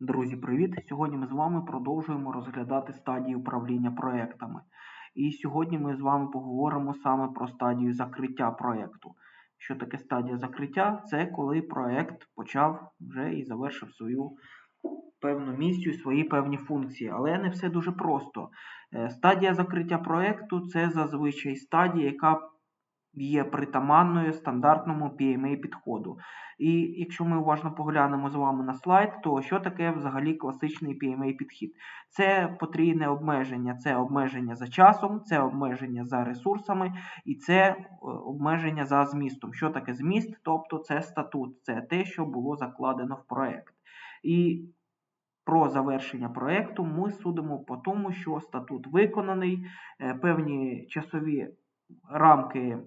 Друзі, привіт! Сьогодні ми з вами продовжуємо розглядати стадії управління проектами. І сьогодні ми з вами поговоримо саме про стадію закриття проекту. Що таке стадія закриття? Це коли проект почав вже і завершив свою певну місію, свої певні функції. Але не все дуже просто. Е, Стадія закриття проекту це зазвичай стадія, яка є притаманною стандартному PMA підходу. І якщо ми уважно поглянемо з вами на слайд, то що таке взагалі класичний PMA підхід? Це потрійне обмеження, це обмеження за часом, це обмеження за ресурсами і це е, обмеження за змістом. Що таке зміст? Тобто це статут, це те, що було закладено в проект. І про завершення проекту ми судимо по тому, що статут виконаний, е, певні часові рамки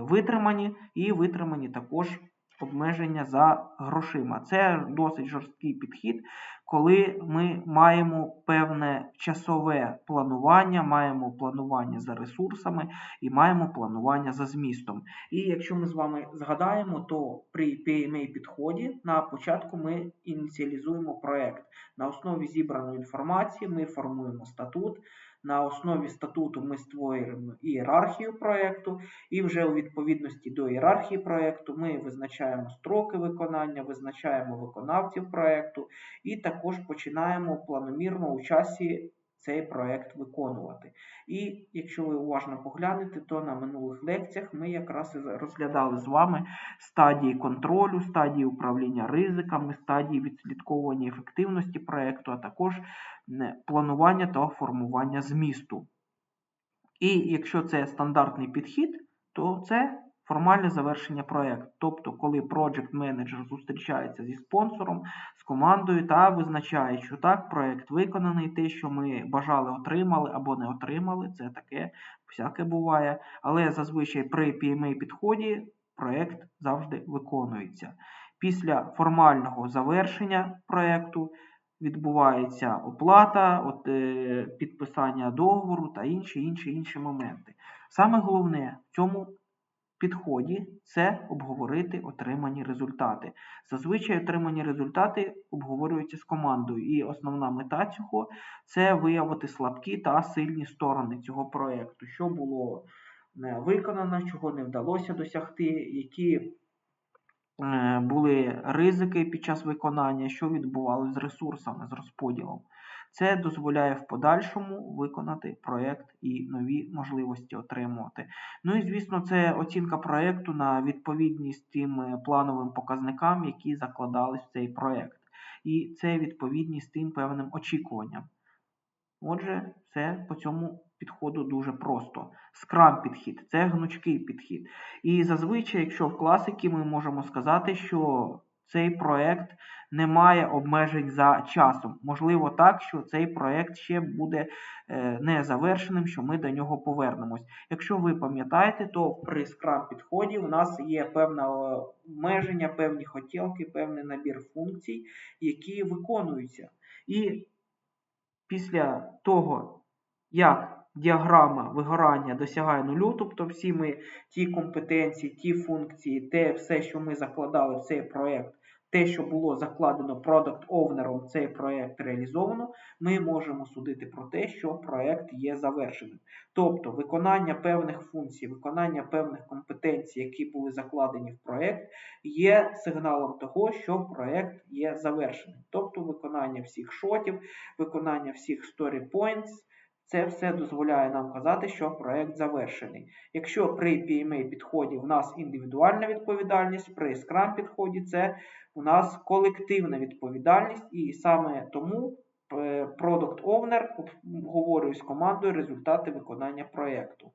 витримані, і витримані також обмеження за грошима. Це досить жорсткий підхід, коли ми маємо певне часове планування, маємо планування за ресурсами і маємо планування за змістом. І якщо ми з вами згадаємо, то при PMA підході на початку ми ініціалізуємо проект. На основі зібраної інформації ми формуємо статут. На основі статуту ми створюємо ієрархію проєкту, і вже у відповідності до ієрархії проєкту ми визначаємо строки виконання, визначаємо виконавців проєкту і також починаємо планомірно у часі цей проєкт виконувати. І якщо ви уважно поглянете, то на минулих лекціях ми якраз розглядали з вами стадії контролю, стадії управління ризиками, стадії відслідковування ефективності проєкту, а також планування та формування змісту. І якщо це стандартний підхід, то це формальне завершення проєкту. Тобто, коли Project Manager зустрічається зі спонсором, з командою та визначає, що так, проєкт виконаний, те, що ми бажали отримали або не отримали, це таке всяке буває. Але зазвичай при PMA підході проєкт завжди виконується. Після формального завершення проєкту відбувається оплата, от, е, підписання договору та інші інші, інші моменти. Саме головне в цьому підході це обговорити отримані результати. Зазвичай отримані результати обговорюються з командою, і основна мета цього це виявити слабкі та сильні сторони цього проєкту, що було не виконано, чого не вдалося досягти, які були ризики під час виконання, що відбувалося з ресурсами, з розподілом. Це дозволяє в подальшому виконати проєкт і нові можливості отримувати. Ну і, звісно, це оцінка проєкту на відповідність тим е, плановим показникам, які закладались в цей проєкт. І це відповідність тим певним очікуванням. Отже, це по цьому підходу дуже просто. Скрам підхід це гнучкий підхід. І зазвичай, якщо в класики ми можемо сказати, що цей проєкт не має обмежень за часом. Можливо, так, що цей проєкт ще буде е, не завершеним, що ми до нього повернемось. Якщо ви пам'ятаєте, то при скрам підході у нас є певне обмеження, певні хотілки, певний набір функцій, які виконуються. І після того, як діаграма вигорання досягає нулю, тобто всі ми ті компетенції, ті функції, те все, що ми закладали в цей проєкт, те, що було закладено продакт овнером цей проєкт реалізовано, ми можемо судити про те, що проєкт є завершеним. Тобто виконання певних функцій, виконання певних компетенцій, які були закладені в проєкт, є сигналом того, що проєкт є завершеним. Тобто виконання всіх шотів, виконання всіх story points, це все дозволяє нам казати, що проект завершений. Якщо при PMA підході в нас індивідуальна відповідальність, при Scrum підході це у нас колективна відповідальність, і саме тому е, Product Owner обговорює з командою результати виконання проєкту.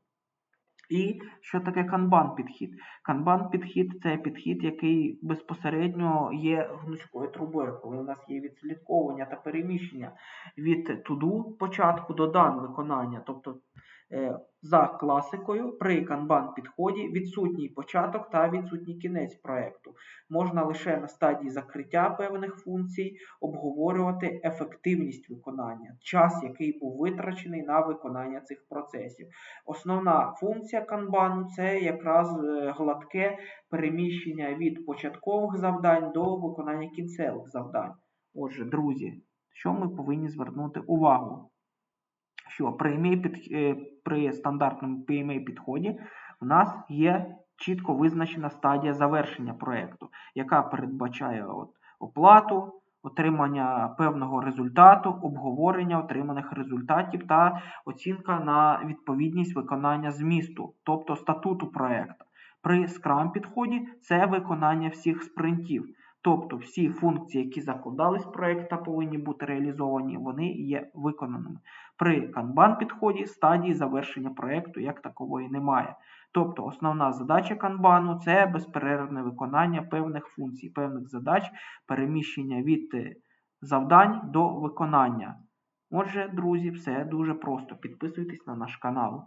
І що таке канбан-підхід? Канбан-підхід це підхід, який безпосередньо є гнучкою трубою, коли у нас є відслідковування та переміщення від туду початку до дан виконання. Тобто за класикою при канбан підході відсутній початок та відсутній кінець проєкту. Можна лише на стадії закриття певних функцій обговорювати ефективність виконання, час, який був витрачений на виконання цих процесів. Основна функція канбану це якраз е, гладке переміщення від початкових завдань до виконання кінцевих завдань. Отже, друзі, що ми повинні звернути увагу? Що при, PMA під, е, при стандартному PMA підході в нас є чітко визначена стадія завершення проєкту, яка передбачає от, оплату, отримання певного результату, обговорення отриманих результатів та оцінка на відповідність виконання змісту, тобто статуту проєкту. При Scrum підході це виконання всіх спринтів. Тобто всі функції, які закладались в проєкт та повинні бути реалізовані, вони є виконаними. При Kanban підході стадії завершення проєкту як такової немає. Тобто основна задача канбану це безперервне виконання певних функцій, певних задач, переміщення від е, завдань до виконання. Отже, друзі, все дуже просто. Підписуйтесь на наш канал.